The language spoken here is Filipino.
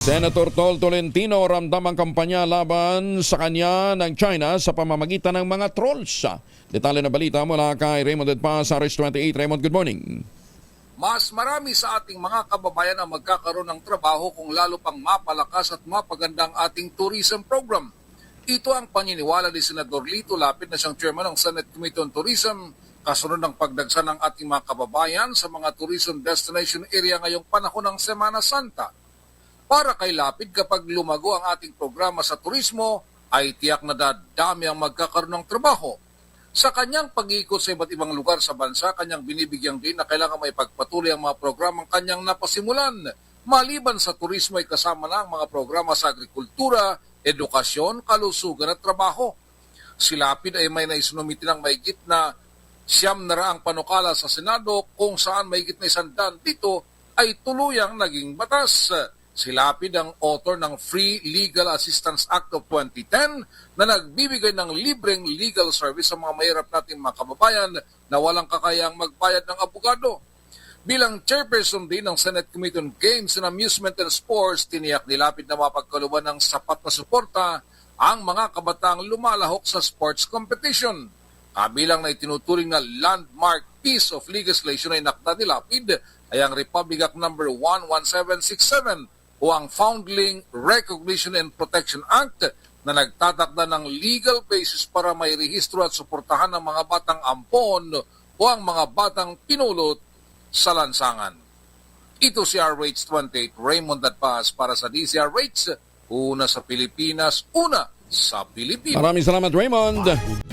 Senator Tol Tolentino ramdam ang kampanya laban sa kanya ng China sa pamamagitan ng mga trolls. Detalye na balita mula kay Raymond Edpa sa RH28. Raymond, good morning. Mas marami sa ating mga kababayan ang magkakaroon ng trabaho kung lalo pang mapalakas at mapaganda ang ating tourism program. Ito ang paniniwala ni Senador Lito Lapid na siyang chairman ng Senate Committee on Tourism kasunod ng pagdagsa ng ating mga kababayan sa mga tourism destination area ngayong panahon ng Semana Santa. Para kay Lapid, kapag lumago ang ating programa sa turismo, ay tiyak na dadami ang magkakaroon ng trabaho. Sa kanyang pag-iikot sa iba't ibang lugar sa bansa, kanyang binibigyang din na kailangan may pagpatuloy ang mga programang kanyang napasimulan. Maliban sa turismo ay kasama na ang mga programa sa agrikultura, edukasyon, kalusugan at trabaho. Si Lapid ay may naisunumiti ng maigit na siyam na raang panukala sa Senado kung saan maigit na isandaan dito ay tuluyang naging batas. Si Lapid ang author ng Free Legal Assistance Act of 2010 na nagbibigay ng libreng legal service sa mga mahirap nating mga kababayan na walang kakayang magbayad ng abogado. Bilang chairperson din ng Senate Committee on Games and Amusement and Sports, tiniyak ni Lapid na mapagkaluban ng sapat na suporta ang mga kabataang lumalahok sa sports competition. Kabilang na itinuturing na landmark piece of legislation ay nakta ni Lapid ay ang Republic Act No. 11767 o ang Foundling Recognition and Protection Act na nagtatakda ng legal basis para may rehistro at suportahan ng mga batang ampon o ang mga batang pinulot sa lansangan. Ito si RH28 Raymond Dadpaz para sa DCRH, una sa Pilipinas, una sa Pilipinas. Maraming salamat, Raymond.